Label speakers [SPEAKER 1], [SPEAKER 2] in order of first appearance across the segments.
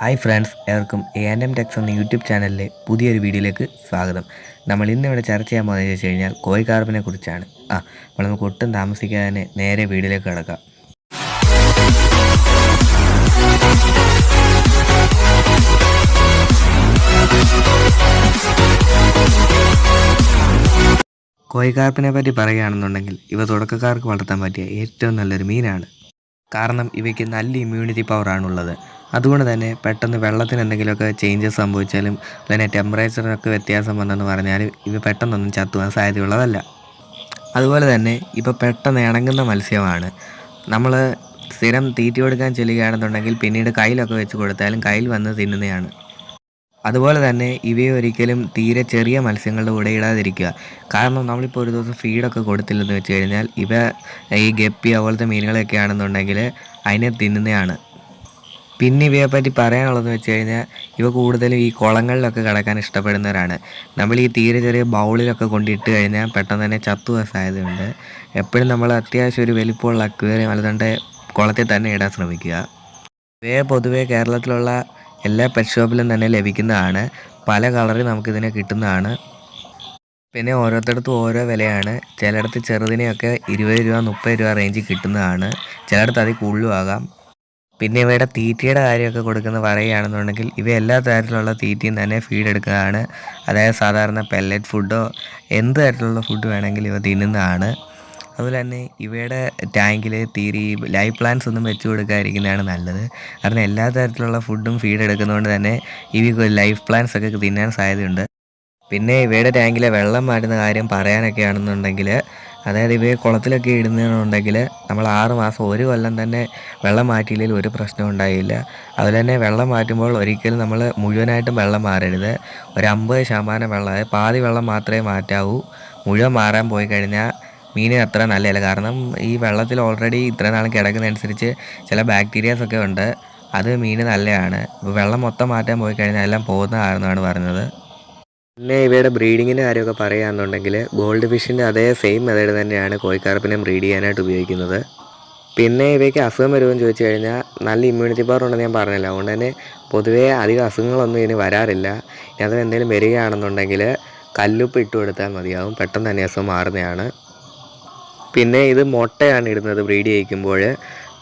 [SPEAKER 1] Hi friends ഏവർക്കും A and M techs എന്ന YouTube ചാനലിലെ പുതിയൊരു വീഡിയോയിലേക്ക് സ്വാഗതം. നമ്മൾ ഇന്ന് ഇവിടെ ചർച്ച ചെയ്യാൻ പോകുന്നത് വെച്ച് കഴിഞ്ഞാൽ കോഴി കാർബിനെ കുറിച്ചാണ്. ആ അപ്പോൾ നമുക്ക് ഒട്ടും താമസിക്കാതെ തന്നെ നേരെ വീഡിയോയിലേക്ക് കിടക്കാം. കോഴിക്കാർപ്പിനെ പറ്റി പറയുകയാണെന്നുണ്ടെങ്കിൽ ഇവ തുടക്കക്കാർക്ക് വളർത്താൻ പറ്റിയ ഏറ്റവും നല്ലൊരു മീനാണ്. കാരണം ഇവയ്ക്ക് നല്ല ഇമ്മ്യൂണിറ്റി പവറാണുള്ളത് അതുകൊണ്ട് തന്നെ പെട്ടെന്ന് വെള്ളത്തിന് എന്തെങ്കിലുമൊക്കെ ചേഞ്ചസ് സംഭവിച്ചാലും അതിനെ ടെമ്പറേച്ചറിനൊക്കെ വ്യത്യാസം വന്നെന്ന് പറഞ്ഞാലും ഇവ പെട്ടെന്നൊന്നും ചത്തുവാൻ സാധ്യതയുള്ളതല്ല. അതുപോലെ തന്നെ ഇപ്പോൾ പെട്ടെന്ന് ഇണങ്ങുന്ന മത്സ്യമാണ്. നമ്മൾ സ്ഥിരം തീറ്റി കൊടുക്കാൻ ചെല്ലുകയാണെന്നുണ്ടെങ്കിൽ പിന്നീട് കയ്യിലൊക്കെ വെച്ച് കൊടുത്താലും കയ്യിൽ വന്ന് തിന്നുന്നതാണ്. അതുപോലെ തന്നെ ഇവയെ ഒരിക്കലും തീരെ ചെറിയ മത്സ്യങ്ങളുടെ കൂടെ ഇടാതിരിക്കുക. കാരണം നമ്മളിപ്പോൾ ഒരു ദിവസം ഫീഡൊക്കെ കൊടുത്തില്ലെന്ന് വെച്ച് കഴിഞ്ഞാൽ ഇവ ഈ ഗപ്പി അതുപോലത്തെ മീനുകളൊക്കെ ആണെന്നുണ്ടെങ്കിൽ അതിനെ തിന്നുന്നതാണ്. പിന്നെ ഇവയെ പറ്റി പറയാനുള്ളതെന്ന് വെച്ച് കഴിഞ്ഞാൽ ഇവ കൂടുതലും ഈ കുളങ്ങളിലൊക്കെ കിടക്കാൻ ഇഷ്ടപ്പെടുന്നവരാണ്. നമ്മൾ ഈ തീരെ ചെറിയ ബൗളിലൊക്കെ കൊണ്ടിട്ട് കഴിഞ്ഞാൽ പെട്ടെന്ന് തന്നെ ചത്തു സാധ്യതയുണ്ട്. എപ്പോഴും നമ്മൾ അത്യാവശ്യം ഒരു വലിപ്പമുള്ള അക്വേറിയം അല്ലാണ്ട് കുളത്തിൽ തന്നെ ഇടാൻ ശ്രമിക്കുക. ഇവയെ പൊതുവേ കേരളത്തിലുള്ള എല്ലാ പെറ്റ് ഷോപ്പിലും തന്നെ ലഭിക്കുന്നതാണ്. പല കളറിൽ നമുക്കിതിനെ കിട്ടുന്നതാണ്. പിന്നെ ഓരോരുത്തടത്തും ഓരോ വിലയാണ്. ചിലയിടത്ത് ചെറുതിനെയൊക്കെ ഇരുപത് രൂപ മുപ്പത് രൂപ റേഞ്ചിൽ കിട്ടുന്നതാണ്. ചിലയിടത്ത് അതിൽ കൂടുതലും ആകാം. പിന്നെ ഇവയുടെ തീറ്റയുടെ കാര്യമൊക്കെ കൊടുക്കുന്ന പറയുകയാണെന്നുണ്ടെങ്കിൽ ഇവ എല്ലാ തരത്തിലുള്ള തീറ്റയും തന്നെ ഫീഡ് എടുക്കുകയാണ് അതായത് സാധാരണ പെല്ലറ്റ് ഫുഡോ എന്ത് തരത്തിലുള്ള ഫുഡ് വേണമെങ്കിലും ഇവ തിന്നുന്നതാണ്. അതുപോലെ തന്നെ ഇവയുടെ ടാങ്കിൽ തീരി ലൈഫ് പ്ലാന്റ്സ് ഒന്നും വെച്ച് കൊടുക്കാതിരിക്കുന്നതാണ് നല്ലത്. കാരണം എല്ലാ തരത്തിലുള്ള ഫുഡും ഫീഡ് എടുക്കുന്നതുകൊണ്ട് തന്നെ ഇവയ്ക്ക് ലൈഫ് പ്ലാന്റ്സ് ഒക്കെ തിന്നാൻ സാധ്യതയുണ്ട്. പിന്നെ ഇവയുടെ ടാങ്കിലെ വെള്ളം മാറ്റുന്ന കാര്യം പറയാനൊക്കെ ആണെന്നുണ്ടെങ്കിൽ അതായത് ഇവയെ കുളത്തിലൊക്കെ ഇടുന്നുണ്ടെങ്കിൽ നമ്മൾ ആറ് മാസം ഒരു കൊല്ലം തന്നെ വെള്ളം മാറ്റിയില്ലെങ്കിൽ ഒരു പ്രശ്നം ഉണ്ടായില്ല. അതുപോലെ തന്നെ വെള്ളം മാറ്റുമ്പോൾ ഒരിക്കലും നമ്മൾ മുഴുവനായിട്ടും വെള്ളം മാറരുത്. ഒരു അമ്പത് ശതമാനം വെള്ളം അതായത് പാതി വെള്ളം മാത്രമേ മാറ്റാവൂ. മുഴുവൻ മാറാൻ പോയി കഴിഞ്ഞാൽ മീനിന് അത്ര നല്ലതല്ല. കാരണം ഈ വെള്ളത്തിൽ ഓൾറെഡി ഇത്ര നാളും കിടക്കുന്നതനുസരിച്ച് ചില ബാക്ടീരിയാസ് ഒക്കെ ഉണ്ട്. അത് മീന് നല്ലതാണ്. വെള്ളം മൊത്തം മാറ്റാൻ പോയി കഴിഞ്ഞാൽ എല്ലാം പോകുന്ന കാരണമാണ് പറഞ്ഞത്. പിന്നെ ഇവയുടെ ബ്രീഡിങ്ങിന്റെ കാര്യമൊക്കെ പറയുകയാണെന്നുണ്ടെങ്കിൽ ഗോൾഡ് ഫിഷിന്റെ അതേ സെയിം മെത്തേഡ് തന്നെയാണ് കോഴിക്കാർപ്പിനെ ബ്രീഡ് ചെയ്യാനായിട്ട് ഉപയോഗിക്കുന്നത്. പിന്നെ ഇവയ്ക്ക് അസുഖം വരുമെന്ന് ചോദിച്ചു കഴിഞ്ഞാൽ നല്ല ഇമ്മ്യൂണിറ്റി പവർ ഉണ്ടെന്ന് ഞാൻ പറഞ്ഞില്ല. അതുകൊണ്ട് തന്നെ പൊതുവേ അധികം അസുഖങ്ങളൊന്നും ഇതിന് വരാറില്ല. ഇനി അത് എന്തെങ്കിലും വരികയാണെന്നുണ്ടെങ്കിൽ കല്ലുപ്പ് ഇട്ട് കൊടുത്താൽ മതിയാവും. പെട്ടെന്ന് തന്നെ അസുഖം മാറുന്നതാണ്. പിന്നെ ഇത് മുട്ടയാണ് ഇടുന്നത് ബ്രീഡ് ചെയ്യിക്കുമ്പോൾ.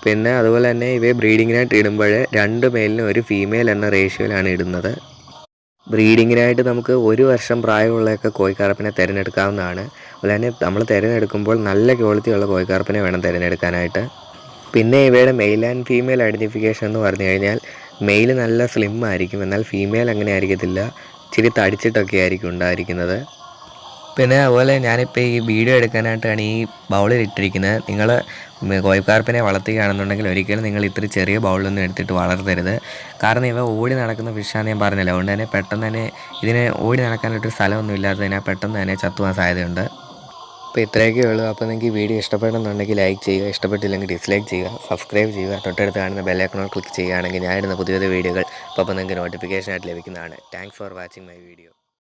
[SPEAKER 1] പിന്നെ അതുപോലെ തന്നെ ഇവയെ ബ്രീഡിങ്ങിനായിട്ട് ഇടുമ്പോൾ രണ്ട് മെയിലിനും ഒരു ഫീമെയിൽ എന്ന റേഷ്യോയിലാണ് ഇടുന്നത്. ബ്രീഡിങ്ങിനായിട്ട് നമുക്ക് ഒരു വർഷം പ്രായമുള്ളതൊക്കെ കോഴിക്കാർപ്പിനെ തിരഞ്ഞെടുക്കാവുന്നതാണ്. അതുപോലെ തന്നെ നമ്മൾ തിരഞ്ഞെടുക്കുമ്പോൾ നല്ല ക്വാളിറ്റിയുള്ള കോഴിക്കാർപ്പിനെ വേണം തിരഞ്ഞെടുക്കാനായിട്ട്. പിന്നെ ഇവയുടെ മെയിൽ ആൻഡ് ഫീമെയിൽ ഐഡന്റിഫിക്കേഷൻ എന്ന് പറഞ്ഞു കഴിഞ്ഞാൽ മെയിൽ നല്ല സ്ലിം ആയിരിക്കും. എന്നാൽ ഫീമെയിൽ അങ്ങനെ ആയിരിക്കത്തില്ല. ഇച്ചിരി തടിച്ചിട്ടൊക്കെ ആയിരിക്കും ഉണ്ടായിരിക്കുന്നത്. പിന്നെ അതുപോലെ ഞാനിപ്പോൾ ഈ വീഡിയോ എടുക്കാനായിട്ടാണ് ഈ ബൗളിൽ ഇട്ടിരിക്കുന്നത്. നിങ്ങൾ കോഴിക്കാർപ്പിനെ വളർത്തുകയാണെന്നുണ്ടെങ്കിൽ ഒരിക്കലും നിങ്ങൾ ഇത്ര ചെറിയ ബൗളിലൊന്നും എടുത്തിട്ട് വളർത്തരുത്. കാരണം ഇവ ഓടി നടക്കുന്ന ഫിഷാന്ന് ഞാൻ പറഞ്ഞില്ല? അതുകൊണ്ട് തന്നെ പെട്ടെന്ന് തന്നെ ഇതിനെ ഓടി നടക്കാനായിട്ടൊരു സ്ഥലമൊന്നും ഇല്ലാത്തതിനാൽ പെട്ടെന്ന് തന്നെ ചത്തുവാൻ സാധ്യതയുണ്ട്. അപ്പോൾ ഇത്രയൊക്കെ ഉള്ളൂ. അപ്പോൾ നിങ്ങൾക്ക് വീഡിയോ ഇഷ്ടപ്പെടുന്നുണ്ടെങ്കിൽ ലൈക്ക് ചെയ്യുക. ഇഷ്ടപ്പെട്ടില്ലെങ്കിൽ ഡിസ്ലൈക്ക് ചെയ്യുക. സബ്സ്ക്രൈബ് ചെയ്യുക. തൊട്ടടുത്ത് കാണുന്ന ബെല്ലൈക്കണോൾ ക്ലിക്ക് ചെയ്യുകയാണെങ്കിൽ ഞാൻ ഇടുന്ന പുതിയ പുതിയ വീഡിയോകൾ അപ്പോൾ നിങ്ങൾക്ക് നോട്ടിഫിക്കേഷനായിട്ട് ലഭിക്കുന്നതാണ്. Thanks for watching my video